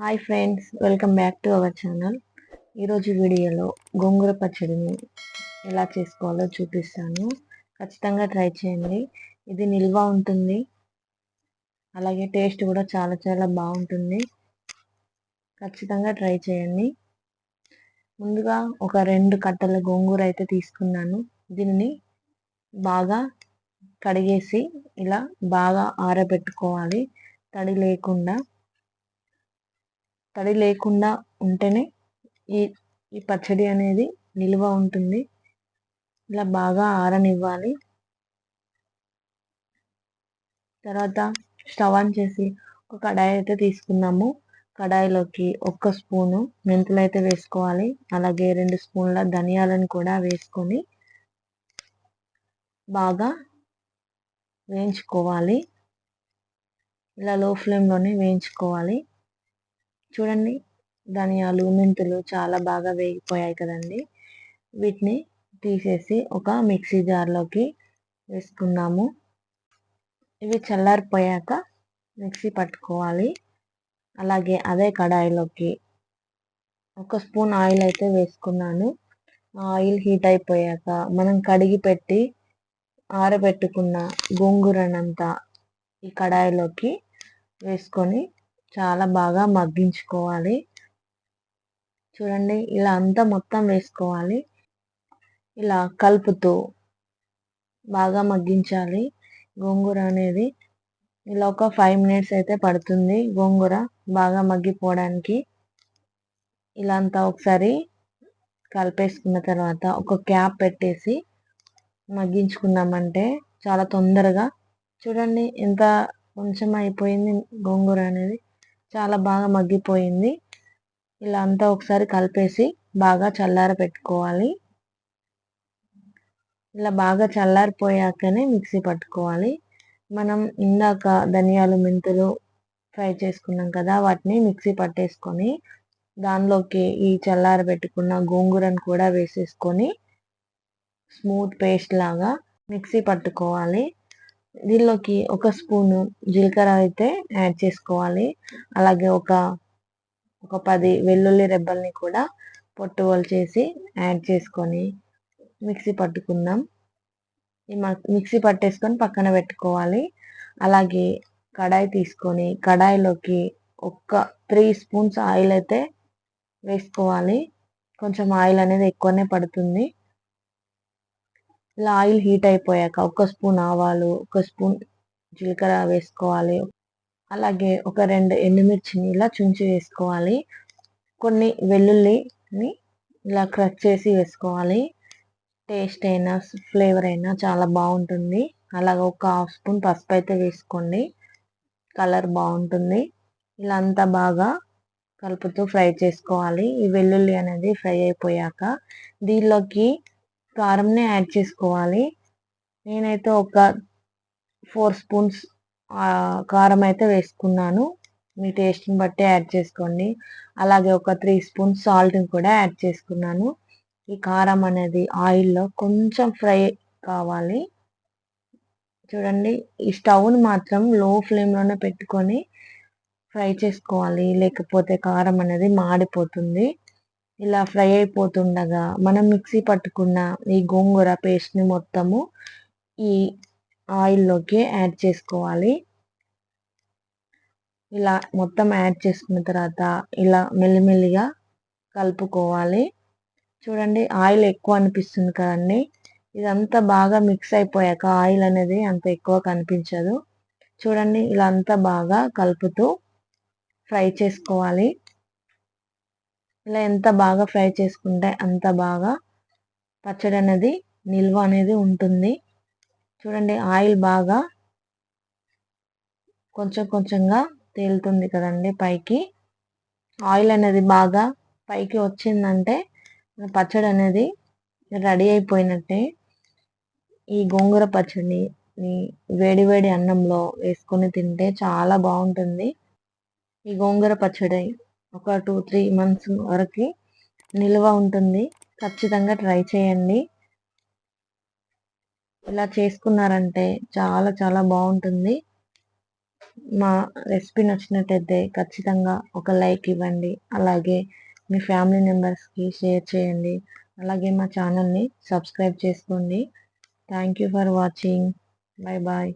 Hi friends welcome back to our channel ఈరోజు వీడియోలో గోంగూర పచ్చడిని ఎలా చేసుకోవాలో చూపిస్తాను. ఖచ్చితంగా ట్రై చేయండి. ఇది నిల్వ ఉంటుంది. అలాగే టేస్ట్ కూడా చాలా చాలా బాగుంటుంది. ఖచ్చితంగా ట్రై చేయండి. ముందుగా ఒక రెండు కట్టల గోంగూర అయితే తీసుకున్నాను. దీనిని బాగా కడిగేసి ఇలా బాగా ఆరబెట్టుకోవాలి. తడి లేకుండా తడి లేకుండా ఉంటేనే ఈ ఈ పచ్చడి అనేది నిల్వ ఉంటుంది. ఇలా బాగా ఆరనివ్వాలి. తర్వాత స్టవ్ ఆన్ చేసి ఒక కడాయి అయితే తీసుకున్నాము కడాయిలోకి ఒక్క స్పూను మెంతులు అయితే వేసుకోవాలి. అలాగే రెండు స్పూన్ల ధనియాలను కూడా వేసుకొని బాగా వేయించుకోవాలి. ఇలా లో ఫ్లేమ్లోనే వేయించుకోవాలి. చూడండి ధనియాలు మెంతులు చాలా బాగా వేగిపోయాయి కదండి. వీటిని తీసేసి ఒక మిక్సీ జార్లోకి వేసుకున్నాము. ఇవి చల్లారిపోయాక మిక్సీ పట్టుకోవాలి. అలాగే అదే కడాయిలోకి ఒక స్పూన్ ఆయిల్ అయితే వేసుకున్నాను. ఆయిల్ హీట్ అయిపోయాక మనం కడిగి పెట్టి ఆరబెట్టుకున్న గోంగూరనంతా ఈ కడాయిలోకి వేసుకొని చాలా బాగా మగ్గించుకోవాలి. చూడండి ఇలా అంతా మొత్తం వేసుకోవాలి. ఇలా కలుపుతూ బాగా మగ్గించాలి. గోంగూర అనేది ఇలా ఒక ఫైవ్ మినిట్స్ అయితే పడుతుంది గోంగూర బాగా మగ్గిపోవడానికి. ఇలా అంతా ఒకసారి కలిపేసుకున్న తర్వాత ఒక క్యాప్ పెట్టేసి మగ్గించుకున్నామంటే చాలా తొందరగా. చూడండి ఎంత కొంచెం అయిపోయింది గోంగూర అనేది. చాలా బాగా మగ్గిపోయింది. ఇలా అంతా ఒకసారి కలిపేసి బాగా చల్లార పెట్టుకోవాలి. ఇలా బాగా చల్లారిపోయాకనే మిక్సీ పట్టుకోవాలి. మనం ఇందాక ధనియాలు మెంతులు ఫ్రై చేసుకున్నాం కదా వాటిని మిక్సీ పట్టేసుకొని దానిలోకి ఈ చల్లార పెట్టుకున్న గోంగూరను కూడా వేసేసుకొని స్మూత్ పేస్ట్ లాగా మిక్సీ పట్టుకోవాలి. దీనిలోకి ఒక స్పూను జీలకర్ర అయితే యాడ్ చేసుకోవాలి. అలాగే ఒక ఒక పది వెల్లుల్లి రెబ్బల్ని కూడా పొట్టు చేసి యాడ్ చేసుకొని మిక్సీ పట్టుకుందాం. ఈ మిక్సీ పట్టేసుకొని పక్కన పెట్టుకోవాలి. అలాగే కడాయి తీసుకొని కడాయిలోకి ఒక్క త్రీ స్పూన్స్ ఆయిల్ అయితే వేసుకోవాలి. కొంచెం ఆయిల్ అనేది ఎక్కువనే పడుతుంది. ఇలా ఆయిల్ హీట్ అయిపోయాక ఒక స్పూన్ ఆవాలు ఒక స్పూన్ జీలకర్ర వేసుకోవాలి. అలాగే ఒక రెండు ఎండుమిర్చిని ఇలా చుంచి వేసుకోవాలి. కొన్ని వెల్లుల్లిని ఇలా క్రష్ చేసి వేసుకోవాలి. టేస్ట్ అయినా ఫ్లేవర్ అయినా చాలా బాగుంటుంది. అలాగే ఒక హాఫ్ స్పూన్ పసుపు అయితే వేసుకోండి. కలర్ బాగుంటుంది. ఇలా అంతా బాగా కలుపుతూ ఫ్రై చేసుకోవాలి. ఈ వెల్లుల్లి అనేది ఫ్రై అయిపోయాక దీనిలోకి కారంని యాడ్ చేసుకోవాలి. నేనైతే ఒక ఫోర్ స్పూన్స్ కారం అయితే వేసుకున్నాను. మీ టేస్ట్ని బట్టి యాడ్ చేసుకోండి. అలాగే ఒక త్రీ స్పూన్స్ సాల్ట్ని కూడా యాడ్ చేసుకున్నాను. ఈ కారం అనేది ఆయిల్లో కొంచెం ఫ్రై కావాలి. చూడండి ఈ స్టవ్ని మాత్రం లో ఫ్లేమ్లోనే పెట్టుకొని ఫ్రై చేసుకోవాలి. లేకపోతే కారం అనేది మాడిపోతుంది. ఇలా ఫ్రై అయిపోతుండగా మనం మిక్సీ పట్టుకున్న ఈ గోంగూర పేస్ట్ని మొత్తము ఈ ఆయిల్లోకి యాడ్ చేసుకోవాలి. ఇలా మొత్తం యాడ్ చేసుకున్న తర్వాత ఇలా మెల్లిమెల్లిగా కలుపుకోవాలి. చూడండి ఆయిల్ ఎక్కువ అనిపిస్తుంది కదండి. ఇదంతా బాగా మిక్స్ అయిపోయాక ఆయిల్ అనేది అంత ఎక్కువ కనిపించదు. చూడండి ఇలా అంతా బాగా కలుపుతూ ఫ్రై చేసుకోవాలి. ఇలా ఎంత బాగా ఫ్రై చేసుకుంటే అంత బాగా పచ్చడి అనేది నిల్వ అనేది ఉంటుంది. చూడండి ఆయిల్ బాగా కొంచెం కొంచెంగా తేలుతుంది కదండి పైకి. ఆయిల్ అనేది బాగా పైకి వచ్చిందంటే పచ్చడి అనేది రెడీ అయిపోయినట్టే. ఈ గోంగూర పచ్చడిని వేడి వేడి అన్నంలో వేసుకొని తింటే చాలా బాగుంటుంది. ఈ గోంగూర పచ్చడి ఒక టూ త్రీ మంత్స్ వరకు నిల్వ ఉంటుంది. ఖచ్చితంగా ట్రై చేయండి. ఇలా చేసుకున్నారంటే చాలా చాలా బాగుంటుంది. మా రెసిపీ నచ్చినట్టయితే ఖచ్చితంగా ఒక లైక్ ఇవ్వండి. అలాగే మీ ఫ్యామిలీ మెంబర్స్కి షేర్ చేయండి. అలాగే మా ఛానల్ని సబ్స్క్రైబ్ చేసుకోండి. Thank you for watching. Bye bye